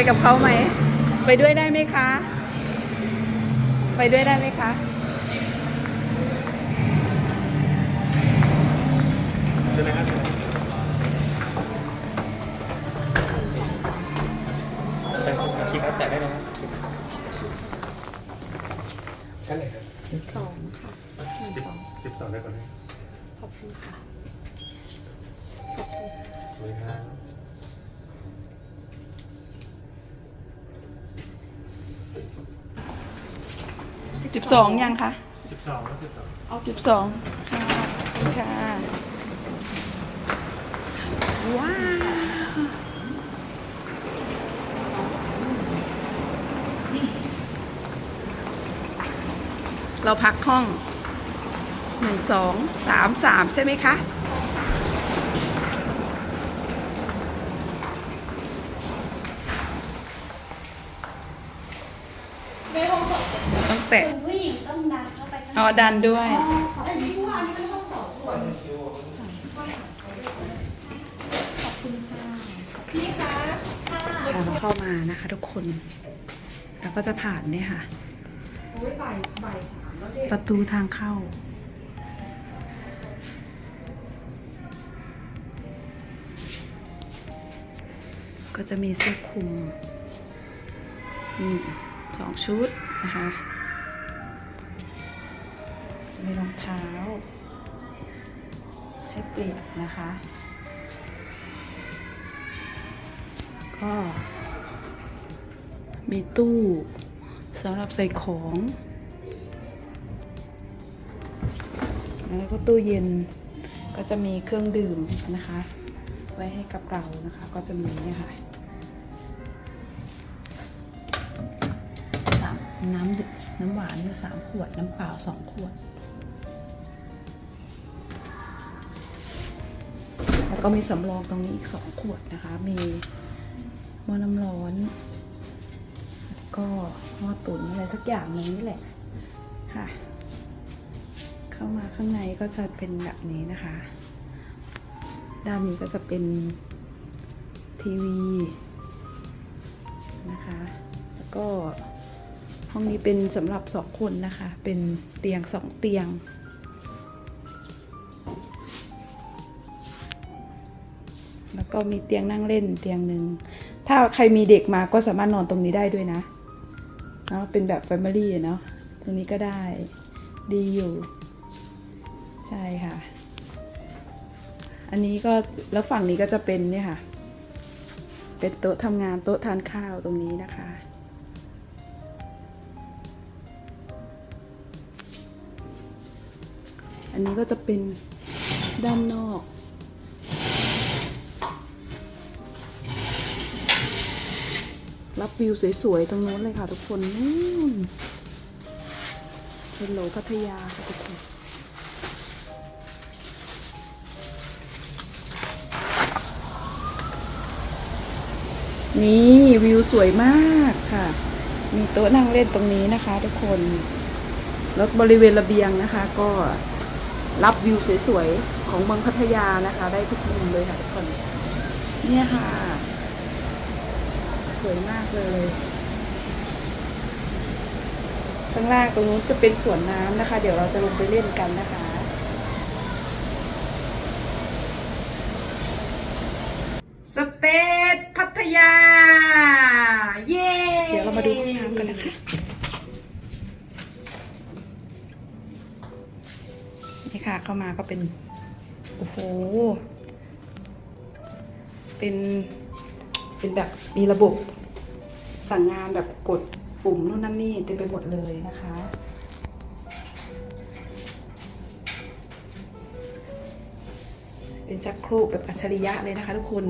ไงไปกับเขาไหม ไปด้วยได้ไหมคะ ไปด้วยได้ไหมคะ ใช่ไหมครับ สิบสองยังคะสิบสองแล้วสิบสองเอาสิบสองค่ะขอบคุณค่ะว้าวเราพักห้องหนึ่งสองสามสามใช่ไหมคะ ต้องแตะ คุณผู้หญิงต้องดัน เข้าไปข้างในอ๋อดันด้วยอ๋อขอบคุณค่ะขอบคุณค่ะค่ะเราเข้ามานะคะทุกคน แล้วก็จะผ่านเนี่ยค่ะ โอ้ยบ่ายบ่ายสามแล้วเด็กประตูทางเข้า ก็จะมีเสื้อคลุมอืมสองชุดนะคะ มีรองเท้า ให้เปลี่ยนนะคะ ก็มีตู้สำหรับใส่ของ แล้วก็ตู้เย็นก็จะมีเครื่องดื่มนะคะ ไว้ให้กับเรานะคะ ก็จะมีเนี่ยค่ะสามน้ำดื่มน้ำหวานอยู่สามขวด น้ำเปล่าสองขวด ก็มีสำรองตรงนี้อีกสองขวดนะคะ มีหม้อน้ำร้อน ก็หม้อตุ๋นอะไรสักอย่างนึงนี่แหละค่ะ เข้ามาข้างในก็จะเป็นแบบนี้นะคะ ด้านนี้ก็จะเป็นทีวีนะคะ แล้วก็ห้องนี้เป็นสำหรับสองคนนะคะ เป็นเตียงสองเตียง แล้วก็มีเตียงนั่งเล่นเตียงหนึ่ง ถ้าใครมีเด็กมาก็สามารถนอนตรงนี้ได้ด้วยนะเนาะเป็นแบบ Family เนาะตรงนี้ก็ได้ดีอยู่ ใช่ค่ะ อันนี้ก็แล้วฝั่งนี้ก็จะเป็นเนี่ยค่ะ เป็นโต๊ะทำงานโต๊ะทานข้าวตรงนี้นะคะอันนี้ก็จะเป็นด้านนอก รับวิวสวยๆตรงนู้นเลยค่ะทุกคนนู่นเป็นโหลพัทยาค่ะทุกคนนี่วิวสวยมากค่ะ มีโต๊ะนั่งเล่นตรงนี้นะคะ ทุกคน แล้วบริเวณระเบียงนะคะ ก็รับวิวสวยๆของเมืองพัทยานะคะ ได้ทุกมุมเลยค่ะทุกคน เนี่ยค่ะ วยมากเลย ข้างล่างตรงนู้นจะเป็นสวนน้ำนะคะ เดี๋ยวเราจะลงไปเล่นกันนะคะสเปซพัทยา เย้เดี๋ยวเรามาดูห้องน้ำกันนะคะนี่ค่ะเข้ามาก็เป็น โอ้โห เป็น เป็นแบบมีระบบ สั่งงานแบบกดปุ่มนู่นนั่นนี่เต็มไปหมดเลยนะคะ เป็นชักโครกแบบอัจฉริยะเลยนะคะทุกคน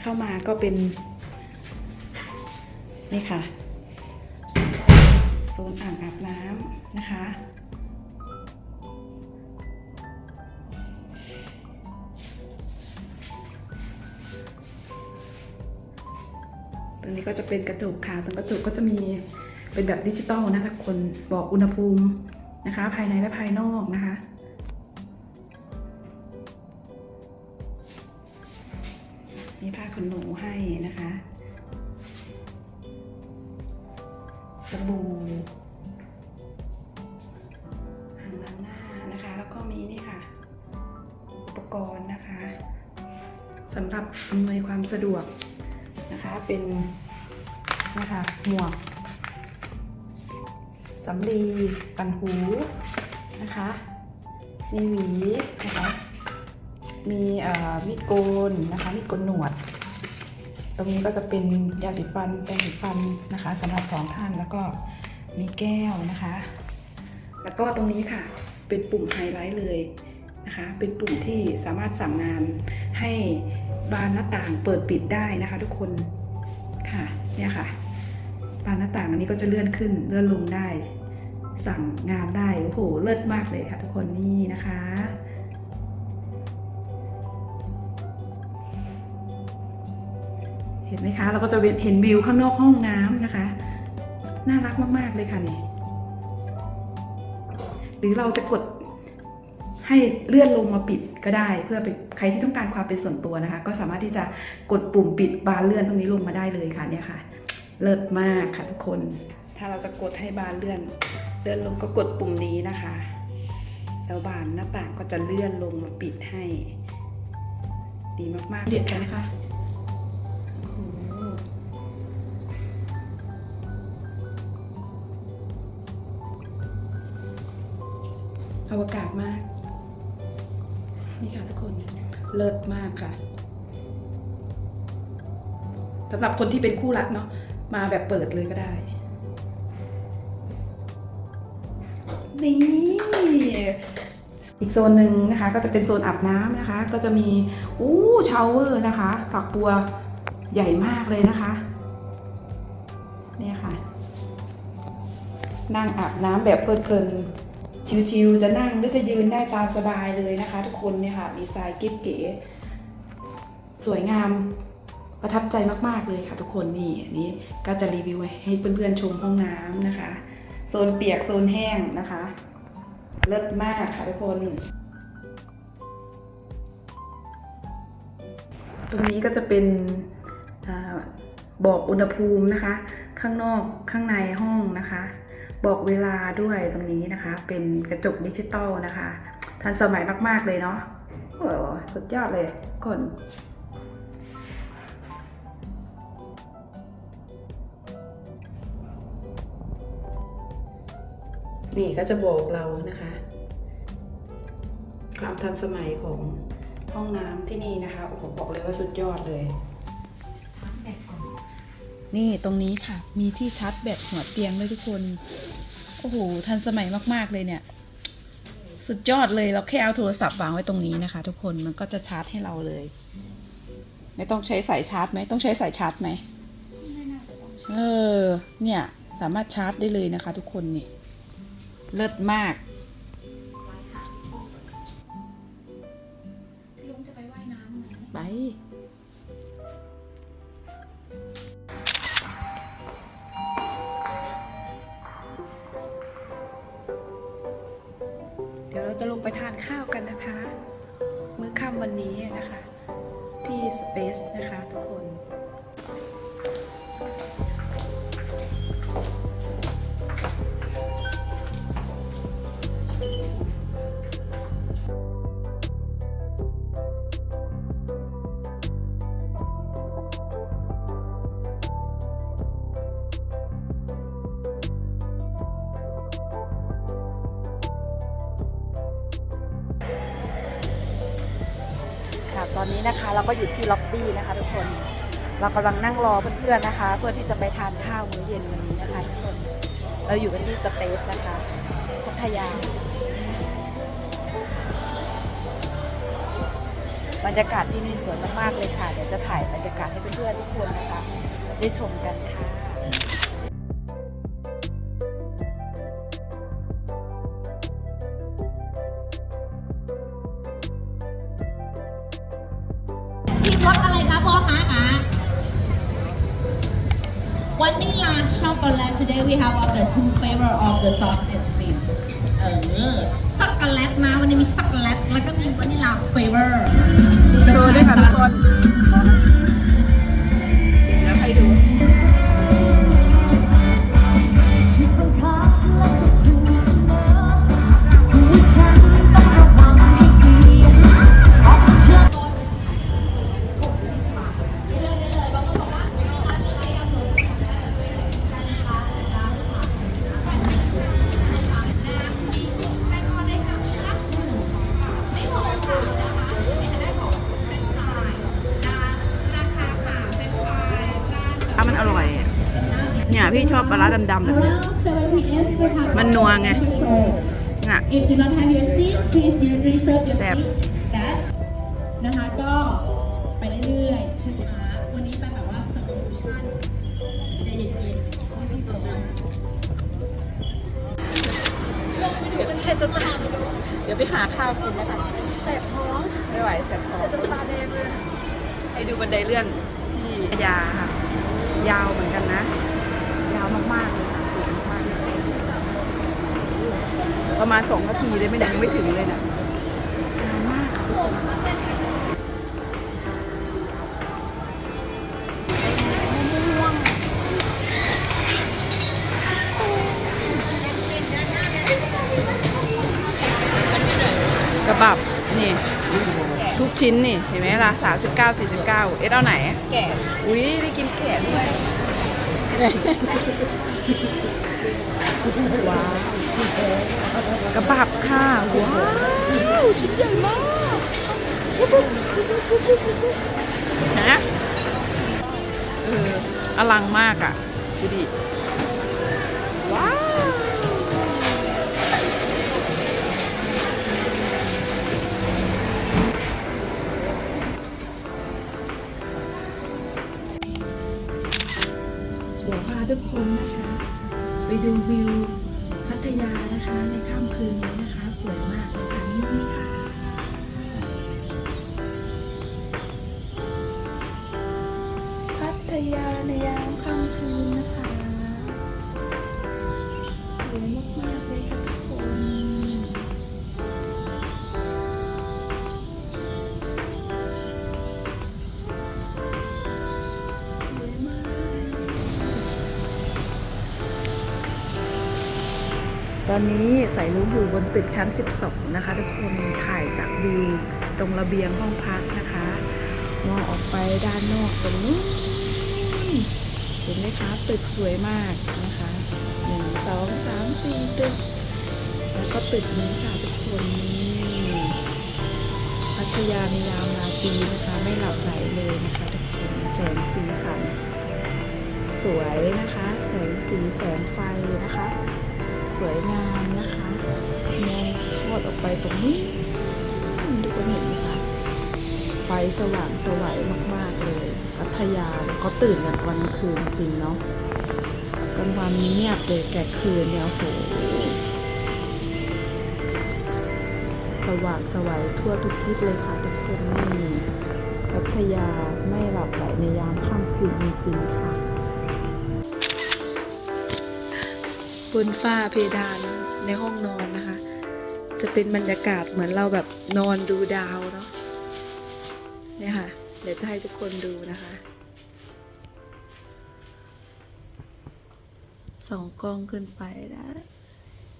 เข้ามาก็เป็น นี่ค่ะโซนอ่างอาบน้ำนะคะ ตรงนี้ก็จะเป็นกระจกค่ะตรงกระจกก็จะมีเป็นแบบดิจิตอลนะคะคนบอกอุณหภูมินะคะ ภายในและภายนอกนะคะนี่ผ้าขนหนูให้นะคะ สบู่อ่างล้างหน้านะคะ แล้วก็มีนี่ค่ะ อุปกรณ์นะคะสำหรับอำนวยความสะดวกนะคะเป็น นะคะ หมวกสำลีปันหูนะคะ มีหวีนะคะ มีมีดโกนนะคะ มีดโกนหนวด ตรงนี้ก็จะเป็นยาสีฟันแปรงสีฟันนะคะสำหรับสองท่านแล้วก็มีแก้วนะคะ แล้วก็ตรงนี้ค่ะ เป็นปุ่มไฮไลท์เลยนะคะ เป็นปุ่มที่สามารถสั่งงานให้บานหน้าต่างเปิดปิดได้นะคะทุกคนค่ะเนี่ยค่ะ บานหน้าต่างอันนี้ก็จะเลื่อนขึ้นเลื่อนลงได้ สั่งงานได้โอ้โหเลิศมากเลยค่ะ ทุกคนนี่นะคะ เห็นไหมคะ เราก็จะเห็นวิวข้างนอกห้องน้ำนะคะ น่ารักมาก ๆ เลยค่ะนี่หรือเราจะกดให้เลื่อนลงมาปิดก็ได้ เพื่อเป็นใครที่ต้องการความเป็นส่วนตัวนะคะ ก็สามารถที่จะกดปุ่มปิดบานเลื่อนตรงนี้ลงมาได้เลยค่ะเนี่ยค่ะ เลิศมากค่ะทุกคน ถ้าเราจะกดให้บานเลื่อน เลื่อนลงก็กดปุ่มนี้นะคะ แล้วบานหน้าต่างก็จะเลื่อนลงมาปิดให้ ดีมากๆเด็ดกันนะคะโอ้โหอวกาศมาก นี่ค่ะทุกคนเลิศมากค่ะสำหรับคนที่เป็นคู่รักเนาะ มาแบบเปิดเลยก็ได้ นี่ อีกโซนหนึ่งนะคะ ก็จะเป็นโซนอาบน้ำนะคะ ก็จะมีอู้ชาวเวอร์นะคะ ฝักบัวใหญ่มากเลยนะคะ เนี่ยค่ะ นั่งอาบน้ำแบบเพลิดเพลินชิวๆจะนั่งหรือจะยืนได้ตามสบายเลยนะคะ ทุกคนเนี่ยค่ะ ดีไซน์กิ๊บเก๋ สวยงาม ประทับใจมากๆเลยค่ะทุกคนนี่อันนี้ก็จะรีวิวให้เพื่อนๆชมห้องน้ำนะคะ โซนเปียกโซนแห้งนะคะ เลิศมากค่ะทุกคน ตรงนี้ก็จะเป็นอบอกอุณหภูมินะคะ ข้างนอกข้างในห้องนะคะ บอกเวลาด้วยตรงนี้นะคะ เป็นกระจกดิจิตอลนะคะ ทันสมัยมากๆเลยเนาะโอ้สุดยอดเลยคน นี่ก็จะบอกเรานะคะ ความทันสมัยของห้องน้ำที่นี่นะคะโอ้โหบอกเลยว่าสุดยอดเลยชาร์จแบตก่อนนี่ตรงนี้ค่ะ มีที่ชาร์จแบตหัวเตียงด้วยทุกคน โอ้โห ทันสมัยมาก ๆ เลยเนี่ย สุดยอดเลยเราแค่เอาโทรศัพท์วางไว้ตรงนี้นะคะ ทุกคนมันก็จะชาร์จให้เราเลย ไม่ต้องใช้สายชาร์จไหมต้องใช้สายชาร์จไหมไม่น่าจะต้องเออ เนี่ย สามารถชาร์จได้เลยนะคะ ทุกคนนี่ เลิศมากไว้หาห้องก่อนพี่ลุงจะไปว่ายน้ำไหมไป เดี๋ยวเราจะลงไปทานข้าวกันนะคะ มื้อค่ำวันนี้นะคะ ที่สเปซนะคะทุกคน นี้นะคะ เราก็อยู่ที่ล็อบบี้นะคะทุกคน เรากำลังนั่งรอเพื่อนๆนะคะ เพื่อที่จะไปทานข้าวมื้อเย็นวันนี้นะคะทุกคน เราอยู่กันที่สเปซนะคะพัทยา บรรยากาศที่นี่สวยมากๆเลยค่ะ เดี๋ยวจะถ่ายบรรยากาศให้เพื่อนๆทุกคนนะคะ ได้ชมกันค่ะ the soft ice cream เออช็อกโกแลตมาวันนี้มีช็อกโกแลตแล้วก็มีวานิลา flavor โชว์ด้วยค่ะทุกคน เนี่ยพี่ชอบปลาร้าดำๆแบบเนี้ยมันนัวไงน่ะแซ่บนะคะก็ไปเรื่อยๆช้าๆวันนี้ไปแบบว่า slow motion ใจเย็นๆไม่รีบร้อนเดี๋ยวไปหาข้าวกินนะคะแสบท้องไม่ไหวแสบท้องจะตาแดงเลยให้ดูบันไดเลื่อนที่พญาค่ะยาวเหมือนกันนะาวมากๆเลยค่ะสูงมากเลยประมาณสองนาทีเลยไม่ได้ยังไม่ถึงเลยนะยาวมากค่ะทุกคนกระบับนี่ ทุกชิ้นนี่ เห็นไหมล่ะสามสิบเก้าสี่สิบเก้าเอ็ดเอาไหน แก่ อุ้ยได้กินแก่ด้วยว้าว กระบับค่ะ ว้าวชิ้นใหญ่มากนะเอออลังมากอะดูดิ คนนะคะ ไปดูวิวพัทยานะคะในค่ำคืนนี้นะคะ สวยมากเลยค่ะนี่ค่ะพัทยาในยามค่ำคืนนะคะ สวยมากๆเลยค่ะทุกคน ตอนนี้สายลุงอยู่บนตึกชั้น 12 นะคะ ทุกคนถ่ายจากวิวตรงระเบียงห้องพักนะคะ มองออกไปด้านนอกตรงนู้นเห็นไหมคะตึกสวยมากนะคะหนึ่งสองสามสี่ตึก แล้วก็ตึกนี้ค่ะทุกคนนี่พัทยาในยามราตรีนะคะ ไม่หลับไหลเลยนะคะทุกคนแสงสีสัน สวยนะคะ แสงสีแสงไฟนะคะ วยงามนะคะมองทอดออกไปตรงนี้ทุกคนเห็นไหมคะไฟสว่างสวัยมากๆเลยพัทยาเนี่ยเขาตื่นกันวันคืนจริงเนาะกลางวันเงียบเลยแก่คืนเนี่ยโอ้โหสว่างสวัยทั่วทุกทิศเลยค่ะทุกคนนี่พัทยาไม่หลับไหลในยามค่ำคืนจริงๆค่ะ บนฝ้าเพดานในห้องนอนนะคะ จะเป็นบรรยากาศเหมือนเราแบบนอนดูดาวเนาะเนี่ยค่ะ เดี๋ยวจะให้ทุกคนดูนะคะสองกล้องขึ้นไปนะ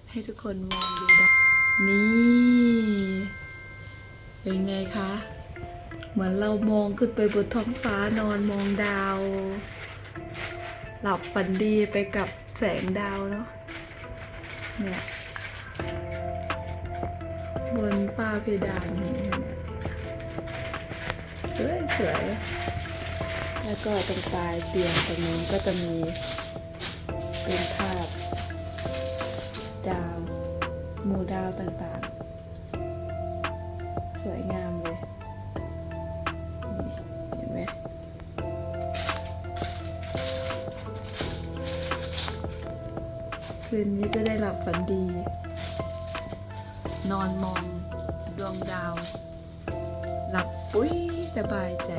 ให้ทุกคนมองดูดาวนี่ เป็นไงคะ เหมือนเรามองขึ้นไปบนท้องฟ้านอนมองดาว หลับฝันดีไปกับแสงดาวเนาะ เนี่ยบนฝ้าเพดานเห็นไหมเนี่ยสวยสวยแล้วก็ตรงปลายเตียงตรงนู้นก็จะมีเป็นภาพดาวหมู่ดาวต่างๆ สวยงาม คืนนี้จะได้หลับฝันดี นอนมองดวงดาว หลับปุ้ยสบายใจ